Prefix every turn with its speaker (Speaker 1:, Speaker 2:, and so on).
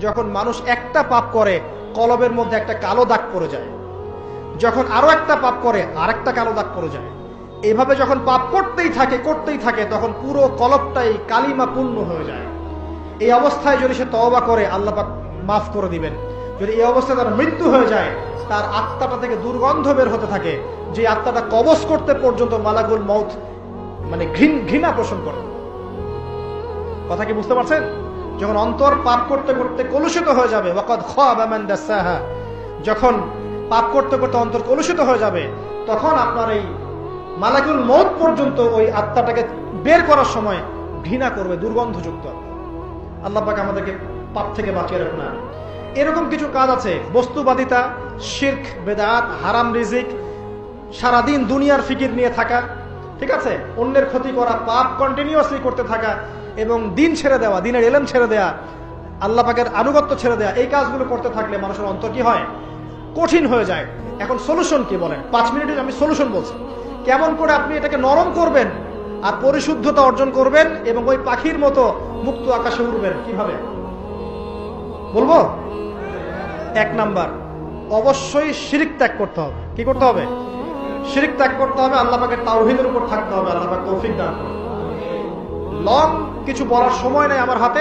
Speaker 1: যখন মানুষ একটা পাপ করে, কলবের মধ্যে একটা কালো দাগ পড়ে যায়। যখন আরও একটা পাপ করে, আরেকটা কালো দাগ পড়ে যায়। এইভাবে যখন পাপ করতেই থাকে করতেই থাকে, তখন পুরো কলবটাই কালিমা পূর্ণ হয়ে যায়। এই অবস্থায় যদি সে তওবা করে, আল্লাহ পাক মাফ করে দিবেন। যদি এই অবস্থায় তার মৃত্যু হয়ে যায়, তার আত্মাটা থেকে দুর্গন্ধ বের হতে থাকে, যে আত্মাটা কবজ করতে পর্যন্ত মালাগুল মৌত মানে ঘৃণ ঘৃণা পোষণ করে। কথা কি বুঝতে পারছেন? যখন অন্তর পাপ করতে করতে কলুষিত হয়ে যাবে, ওয়াকাদ মান দাসাহা, যখন পাপ করতে করতে অন্তর কলুষিত হয়ে যাবে, তখন আপনার এই মালাকুল মৌত পর্যন্ত ওই আত্মাটাকে বের করার সময় ঘৃণা করবে, দুর্গন্ধযুক্ত। আল্লাহ পাক আমাদেরকে পাপ থেকে বাঁচিয়ে রাখুন না এরকম কিছু কাজ আছে, বস্তুবাদিতা, শির্ক, বেদাত, হারাম রিজিক, সারাদিন দুনিয়ার ফিকির নিয়ে থাকা, ঠিক আছে? অন্যের ক্ষতি করা, পাপ কন্টিনিউয়াসলি করতে থাকা এবং দিন ছেড়ে দেওয়া, দিনের এলেম ছেড়ে দেওয়া আল্লাহ পাকের আনুগত্য ছেড়ে দেওয়া এই কাজগুলো করতে থাকলে মানুষের অন্তর কি হয়? কঠিন হয়ে যায়। এখন সলিউশন কি বলেন? পাঁচ মিনিটে আমি সলিউশন বলছি। কেমন করে আপনি এটাকে নরম করবেন আর পরিশুদ্ধতা অর্জন করবেন এবং ওই পাখির মতো মুক্ত আকাশে উড়বেন? কীভাবে? বলব? এক নাম্বার, অবশ্যই শিরিক ত্যাগ করতে হবে। কি করতে হবে? শিরিক ত্যাগ করতে হবে, আল্লাহ পাকের তাওহীদের উপর থাকতে হবে, আল্লাহ পাক তৌফিক দান করুন। লং কিছু বলার সময় নাই আমার হাতে।